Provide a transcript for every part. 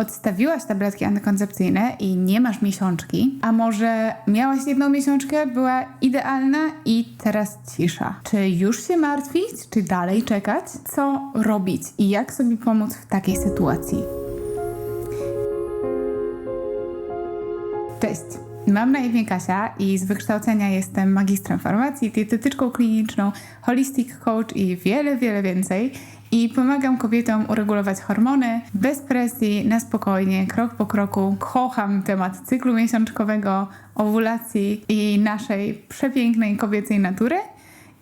odstawiłaś tabletki antykoncepcyjne i nie masz miesiączki, a może miałaś jedną miesiączkę, była idealna i teraz cisza. Czy już się martwić, czy dalej czekać? Co robić i jak sobie pomóc w takiej sytuacji? Cześć. Mam na imię Kasia i z wykształcenia jestem magistrem farmacji, dietetyczką kliniczną, holistic coach i wiele, wiele więcej. I pomagam kobietom uregulować hormony bez presji, na spokojnie, krok po kroku. Kocham temat cyklu miesiączkowego, owulacji i naszej przepięknej kobiecej natury.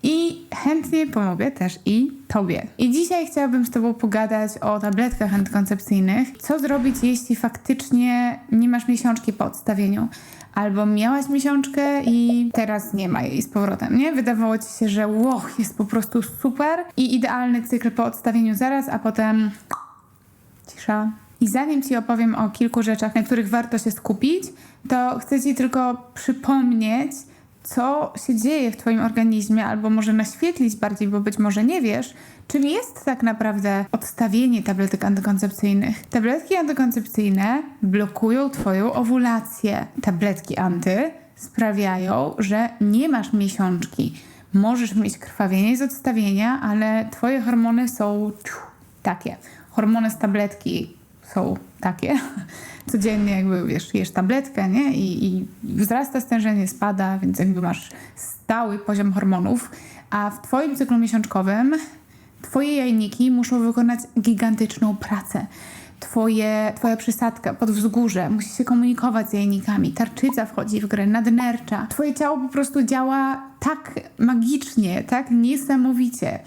I chętnie pomogę też i Tobie. I dzisiaj chciałabym z Tobą pogadać o tabletkach antykoncepcyjnych. Co zrobić, jeśli faktycznie nie masz miesiączki po odstawieniu? Albo miałaś miesiączkę i teraz nie ma jej z powrotem, nie? Wydawało Ci się, że wow, jest po prostu super i idealny cykl po odstawieniu zaraz, a potem cisza. I zanim Ci opowiem o kilku rzeczach, na których warto się skupić, to chcę Ci tylko przypomnieć, co się dzieje w Twoim organizmie, albo może naświetlić bardziej, bo być może nie wiesz, czym jest tak naprawdę odstawienie tabletek antykoncepcyjnych. Tabletki antykoncepcyjne blokują Twoją owulację. Tabletki anty sprawiają, że nie masz miesiączki. Możesz mieć krwawienie z odstawienia, ale Twoje hormony są takie. Hormony z tabletki są takie. Codziennie jakby wiesz, jesz tabletkę, nie? I, I wzrasta stężenie, spada, więc jakby masz stały poziom hormonów. A w Twoim cyklu miesiączkowym Twoje jajniki muszą wykonać gigantyczną pracę. Twoje, twoja przysadka pod wzgórze musi się komunikować z jajnikami, tarczyca wchodzi w grę, nadnercza. Twoje ciało po prostu działa tak magicznie, tak niesamowicie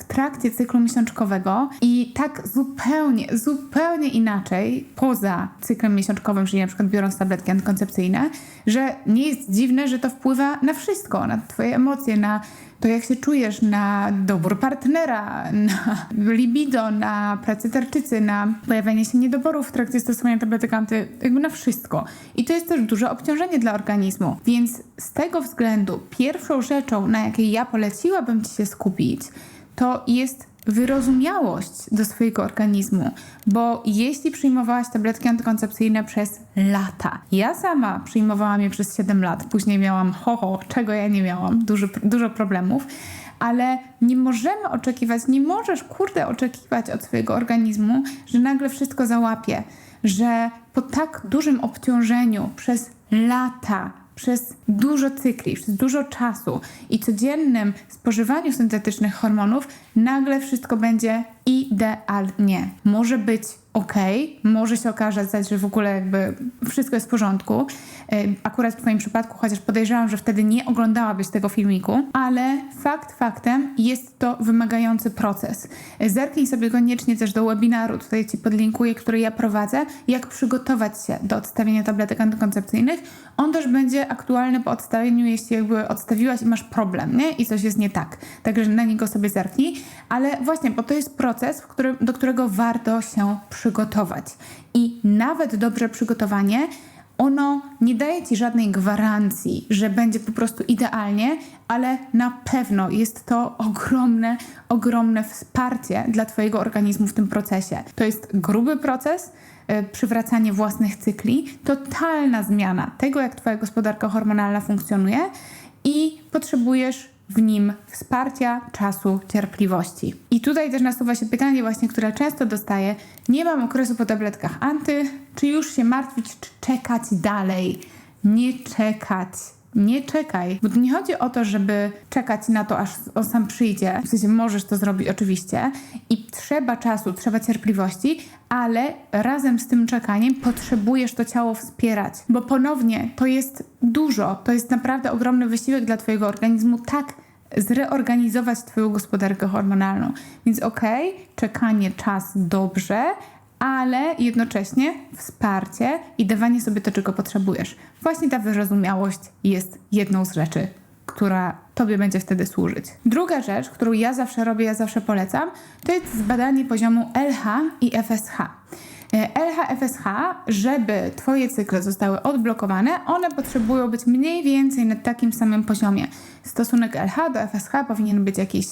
w trakcie cyklu miesiączkowego i tak zupełnie, zupełnie inaczej poza cyklem miesiączkowym, czyli na przykład biorąc tabletki antykoncepcyjne, że nie jest dziwne, że to wpływa na wszystko, na twoje emocje, na to jak się czujesz, na dobór partnera, na libido, na pracę tarczycy, na pojawianie się niedoborów w trakcie stosowania tabletek anty, jakby na wszystko. I to jest też duże obciążenie dla organizmu. Więc z tego względu pierwszą rzeczą, na jakiej ja poleciłabym Ci się skupić, to jest wyrozumiałość do swojego organizmu, bo jeśli przyjmowałaś tabletki antykoncepcyjne przez lata, ja sama przyjmowałam je przez 7 lat, później miałam ho, ho czego ja nie miałam, dużo, dużo problemów, ale nie możemy oczekiwać, nie możesz kurde oczekiwać od swojego organizmu, że nagle wszystko załapie, że po tak dużym obciążeniu przez lata przez dużo cykli, przez dużo czasu i codziennym spożywaniu syntetycznych hormonów nagle wszystko będzie idealnie. Może być ok, może się okazać, że w ogóle jakby wszystko jest w porządku. Y, akurat w Twoim przypadku, chociaż podejrzewam, że wtedy nie oglądałabyś tego filmiku, ale fakt faktem jest to wymagający proces. Zerknij sobie koniecznie też do webinaru, tutaj Ci podlinkuję, który ja prowadzę, jak przygotować się do odstawienia tabletek antykoncepcyjnych. On też będzie aktualny po odstawieniu, jeśli jakby odstawiłaś i masz problem, nie? I coś jest nie tak. Także na niego sobie zerknij, ale właśnie, bo to jest proces, którym, do którego warto się przygotować. I nawet dobrze przygotowanie ono nie daje ci żadnej gwarancji, że będzie po prostu idealnie, ale na pewno jest to ogromne, ogromne wsparcie dla Twojego organizmu w tym procesie. To jest gruby proces, yy, przywracanie własnych cykli, totalna zmiana tego, jak Twoja gospodarka hormonalna funkcjonuje i potrzebujesz w nim wsparcia, czasu, cierpliwości. I tutaj też nasuwa się pytanie właśnie, które często dostaję. Nie mam okresu po tabletkach anty, czy już się martwić, czy czekać dalej? Nie czekać. Nie czekaj, bo tu nie chodzi o to, żeby czekać na to, aż on sam przyjdzie. W sensie możesz to zrobić oczywiście i trzeba czasu, trzeba cierpliwości, ale razem z tym czekaniem potrzebujesz to ciało wspierać, bo ponownie to jest dużo, to jest naprawdę ogromny wysiłek dla Twojego organizmu, tak zreorganizować Twoją gospodarkę hormonalną. Więc okej, okay, czekanie, czas dobrze, ale jednocześnie wsparcie i dawanie sobie to, czego potrzebujesz. Właśnie ta wyrozumiałość jest jedną z rzeczy, która Tobie będzie wtedy służyć. Druga rzecz, którą ja zawsze robię, ja zawsze polecam, to jest zbadanie poziomu LH i FSH. LH, FSH, żeby Twoje cykle zostały odblokowane, one potrzebują być mniej więcej na takim samym poziomie. Stosunek LH do FSH powinien być jakiś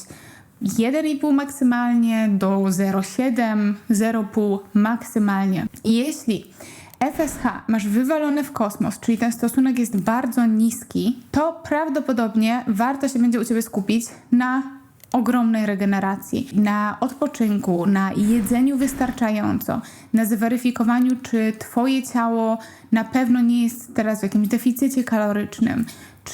1,5 maksymalnie do 0,7, 0,5 maksymalnie. Jeśli FSH masz wywalone w kosmos, czyli ten stosunek jest bardzo niski, to prawdopodobnie warto się będzie u Ciebie skupić na ogromnej regeneracji, na odpoczynku, na jedzeniu wystarczająco, na zweryfikowaniu, czy Twoje ciało na pewno nie jest teraz w jakimś deficycie kalorycznym,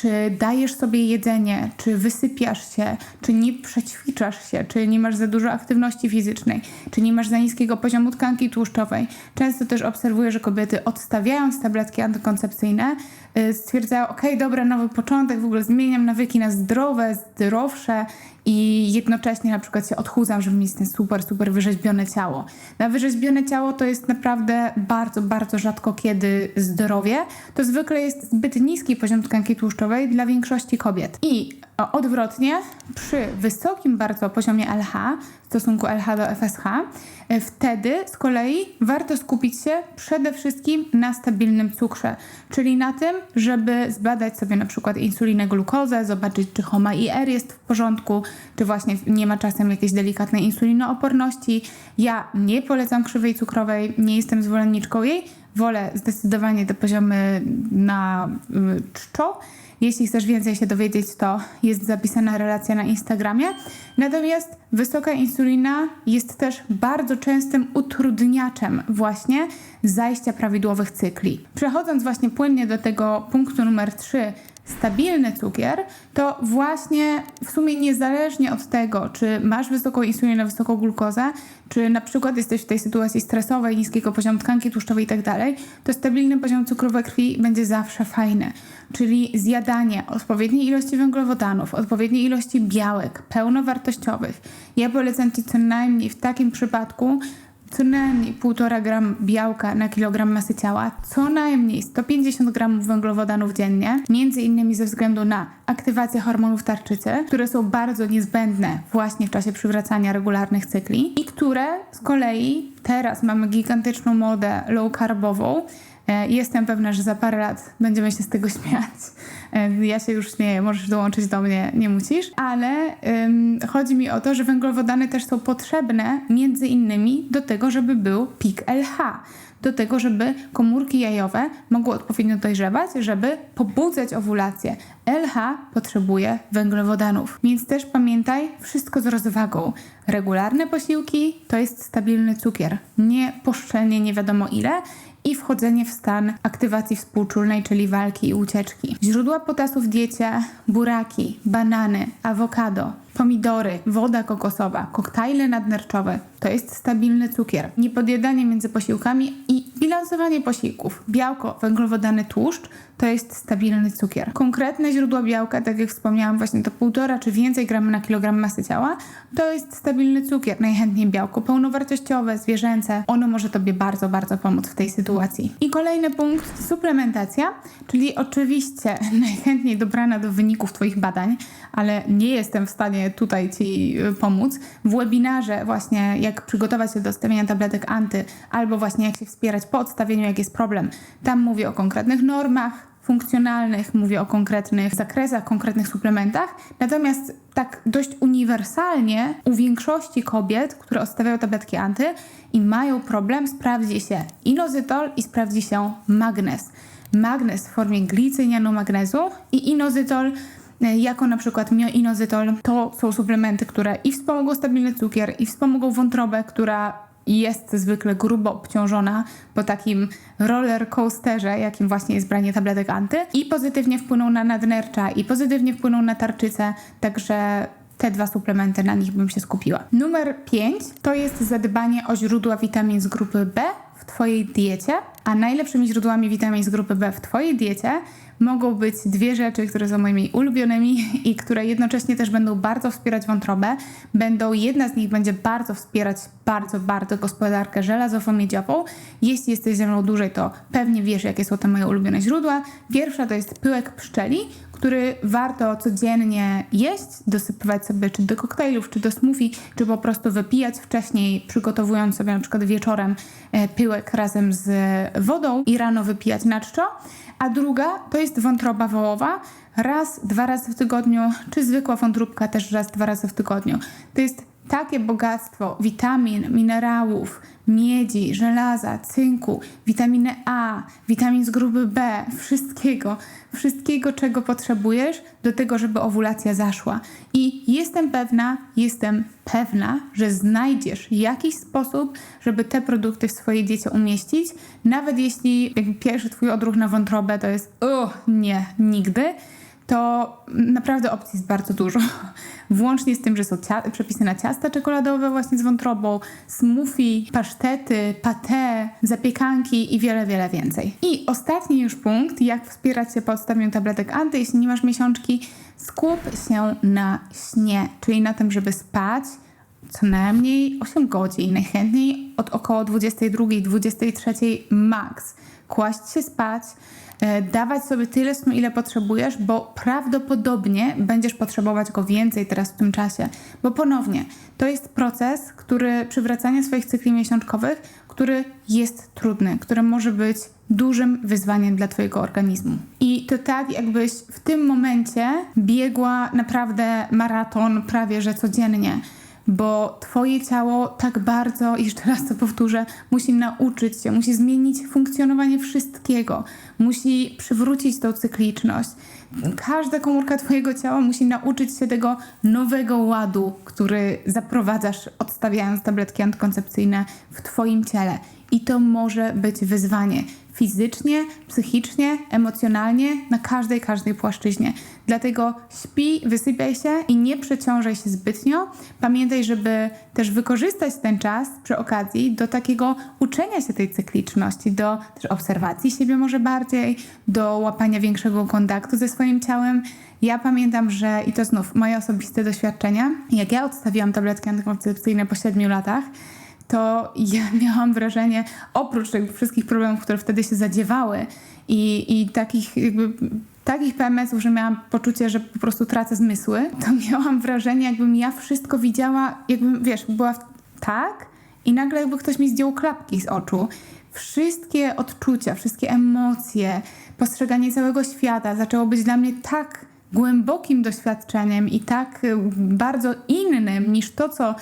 czy dajesz sobie jedzenie, czy wysypiasz się, czy nie przećwiczasz się, czy nie masz za dużo aktywności fizycznej, czy nie masz za niskiego poziomu tkanki tłuszczowej. Często też obserwuję, że kobiety odstawiając tabletki antykoncepcyjne yy, stwierdzają, ok, dobra, nowy początek, w ogóle zmieniam nawyki na zdrowe, zdrowsze i jednocześnie na przykład się odchudzam, żeby mieć ten super, super wyrzeźbione ciało. Na wyrzeźbione ciało to jest naprawdę bardzo, bardzo rzadko kiedy zdrowie. To zwykle jest zbyt niski poziom tkanki tłuszczowej dla większości kobiet. I odwrotnie, przy wysokim bardzo poziomie LH, w stosunku LH do FSH, e, wtedy z kolei warto skupić się przede wszystkim na stabilnym cukrze, czyli na tym, żeby zbadać sobie na przykład insulinę, glukozę, zobaczyć czy HOMA IR jest w porządku, czy właśnie nie ma czasem jakiejś delikatnej insulinooporności. Ja nie polecam krzywej cukrowej, nie jestem zwolenniczką jej, wolę zdecydowanie te poziomy na y, czczo. Jeśli chcesz więcej się dowiedzieć, to jest zapisana relacja na Instagramie. Natomiast wysoka insulina jest też bardzo częstym utrudniaczem właśnie zajścia prawidłowych cykli. Przechodząc właśnie płynnie do tego punktu numer 3, stabilny cukier, to właśnie w sumie niezależnie od tego, czy masz wysoką insulinę, wysoką glukozę, czy na przykład jesteś w tej sytuacji stresowej, niskiego poziomu tkanki tłuszczowej i tak dalej, to stabilny poziom cukru we krwi będzie zawsze fajny. Czyli zjadanie odpowiedniej ilości węglowodanów, odpowiedniej ilości białek pełnowartościowych. Ja polecam Ci co najmniej w takim przypadku co najmniej 1,5 gram białka na kilogram masy ciała, co najmniej 150 gramów węglowodanów dziennie, między innymi ze względu na aktywację hormonów tarczycy, które są bardzo niezbędne właśnie w czasie przywracania regularnych cykli i które z kolei teraz mamy gigantyczną modę low carbową, E, Jestem pewna, że za parę lat będziemy się z tego śmiać. E, Ja się już śmieję, możesz dołączyć do mnie, nie musisz, ale chodzi mi o to, że węglowodany też są potrzebne między innymi do tego, żeby był pik LH. Do tego, żeby komórki jajowe mogły odpowiednio dojrzewać, żeby pobudzać owulację. LH potrzebuje węglowodanów. Więc też pamiętaj, wszystko z rozwagą. Regularne posiłki to jest stabilny cukier, nie poszczelnie nie wiadomo ile i wchodzenie w stan aktywacji współczulnej, czyli walki i ucieczki. Źródła potasu w diecie: buraki, banany, awokado, pomidory, woda kokosowa, koktajle nadnerczowe to jest stabilny cukier. Niepodjadanie między posiłkami i bilansowanie posiłków. Białko, węglowodany, tłuszcz to jest stabilny cukier. Konkretne źródła białka, tak jak wspomniałam, właśnie to 1,5 czy więcej gramy na kilogram masy ciała, to jest stabilny cukier. Najchętniej białko pełnowartościowe, zwierzęce. Ono może Tobie bardzo, bardzo pomóc w tej sytuacji. I kolejny punkt, suplementacja, czyli oczywiście najchętniej dobrana do wyników Twoich badań, ale nie jestem w stanie tutaj Ci y, pomóc. W webinarze właśnie jak przygotować się do stawiania tabletek anty, albo właśnie jak się wspierać po odstawieniu, jak jest problem. Tam mówię o konkretnych normach, funkcjonalnych, mówię o konkretnych zakresach, konkretnych suplementach. Natomiast tak dość uniwersalnie u większości kobiet, które odstawiają tabletki anty i mają problem, sprawdzi się inozytol i sprawdzi się magnez. Magnez w formie glicynianu magnezu i inozytol jako na przykład mioinozytol, to są suplementy, które i wspomogą stabilny cukier, i wspomogą wątrobę, która jest zwykle grubo obciążona po takim roller coasterze, jakim właśnie jest branie tabletek anty i pozytywnie wpłyną na nadnercza i pozytywnie wpłyną na tarczycę, także te dwa suplementy, na nich bym się skupiła. Numer 5 to jest zadbanie o źródła witamin z grupy B w Twojej diecie, a najlepszymi źródłami witamin z grupy B w Twojej diecie mogą być dwie rzeczy, które są moimi ulubionymi i które jednocześnie też będą bardzo wspierać wątrobę. Będą, jedna z nich będzie bardzo wspierać bardzo, bardzo gospodarkę żelazowo-miedziową. Jeśli jesteś ze mną dłużej, to pewnie wiesz, jakie są te moje ulubione źródła. Pierwsza to jest pyłek pszczeli, który warto codziennie jeść, dosypywać sobie czy do koktajlów, czy do smoothie, czy po prostu wypijać wcześniej, przygotowując sobie na przykład wieczorem e, pyłek razem z wodą i rano wypijać na czczo. A druga to jest wątroba wołowa. Raz, dwa razy w tygodniu, czy zwykła wątróbka też raz, dwa razy w tygodniu. To jest takie bogactwo witamin, minerałów, miedzi, żelaza, cynku, witaminy A, witamin z grupy B, wszystkiego, wszystkiego, czego potrzebujesz do tego, żeby owulacja zaszła. I jestem pewna, jestem pewna, że znajdziesz jakiś sposób, żeby te produkty w swojej diecie umieścić, nawet jeśli pierwszy twój odruch na wątrobę to jest, o nie, nigdy to naprawdę opcji jest bardzo dużo. Włącznie z tym, że są przepisy na ciasta czekoladowe właśnie z wątrobą, smoothie, pasztety, pate, zapiekanki i wiele, wiele więcej. I ostatni już punkt, jak wspierać się podstawią tabletek anty, jeśli nie masz miesiączki, skup się na śnie, czyli na tym, żeby spać co najmniej 8 godzin, najchętniej od około 22-23 max. Kłaść się spać, dawać sobie tyle snu, ile potrzebujesz, bo prawdopodobnie będziesz potrzebować go więcej teraz w tym czasie. Bo ponownie, to jest proces, który przywracania swoich cykli miesiączkowych, który jest trudny, który może być dużym wyzwaniem dla Twojego organizmu. I to tak, jakbyś w tym momencie biegła naprawdę maraton prawie że codziennie bo Twoje ciało tak bardzo, jeszcze raz to powtórzę, musi nauczyć się, musi zmienić funkcjonowanie wszystkiego, musi przywrócić tą cykliczność. Każda komórka Twojego ciała musi nauczyć się tego nowego ładu, który zaprowadzasz, odstawiając tabletki antykoncepcyjne w Twoim ciele. I to może być wyzwanie fizycznie, psychicznie, emocjonalnie, na każdej, każdej płaszczyźnie. Dlatego śpi, wysypiaj się i nie przeciążaj się zbytnio. Pamiętaj, żeby też wykorzystać ten czas przy okazji do takiego uczenia się tej cykliczności, do też obserwacji siebie może bardziej, do łapania większego kontaktu ze swoim ciałem. Ja pamiętam, że i to znów moje osobiste doświadczenia, jak ja odstawiłam tabletki antykoncepcyjne po 7 latach, to ja miałam wrażenie, oprócz tych wszystkich problemów, które wtedy się zadziewały i, i takich jakby takich PMS-ów, że miałam poczucie, że po prostu tracę zmysły, to miałam wrażenie, jakbym ja wszystko widziała, jakbym, wiesz, była w... tak i nagle jakby ktoś mi zdjął klapki z oczu. Wszystkie odczucia, wszystkie emocje, postrzeganie całego świata zaczęło być dla mnie tak głębokim doświadczeniem i tak y, bardzo innym niż to, co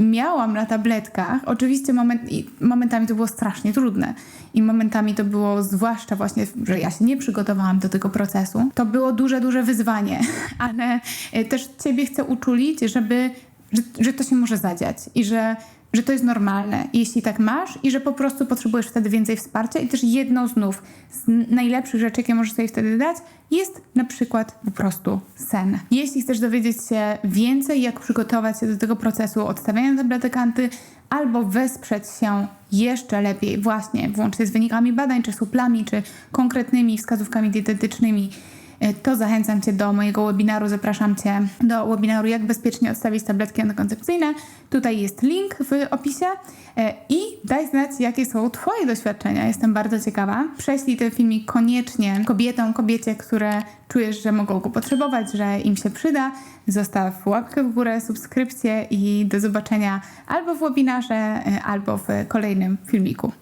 miałam na tabletkach, oczywiście moment, momentami to było strasznie trudne. I momentami to było, zwłaszcza właśnie, że ja się nie przygotowałam do tego procesu, to było duże, duże wyzwanie, ale e, też Ciebie chcę uczulić, żeby, że, że to się może zadziać i że że to jest normalne, jeśli tak masz i że po prostu potrzebujesz wtedy więcej wsparcia i też jedną znów z najlepszych rzeczy, jakie możesz sobie wtedy dać, jest na przykład po prostu sen. Jeśli chcesz dowiedzieć się więcej, jak przygotować się do tego procesu odstawiania tabletek anty, albo wesprzeć się jeszcze lepiej właśnie włącznie z wynikami badań, czy suplami, czy konkretnymi wskazówkami dietetycznymi, to zachęcam Cię do mojego webinaru. Zapraszam Cię do webinaru Jak bezpiecznie odstawić tabletki antykoncepcyjne. Tutaj jest link w opisie e, i daj znać, jakie są Twoje doświadczenia. Jestem bardzo ciekawa. Prześlij ten filmik koniecznie kobietom, kobiecie, które czujesz, że mogą go potrzebować, że im się przyda. Zostaw łapkę w górę, subskrypcję i do zobaczenia albo w webinarze, e, albo w kolejnym filmiku.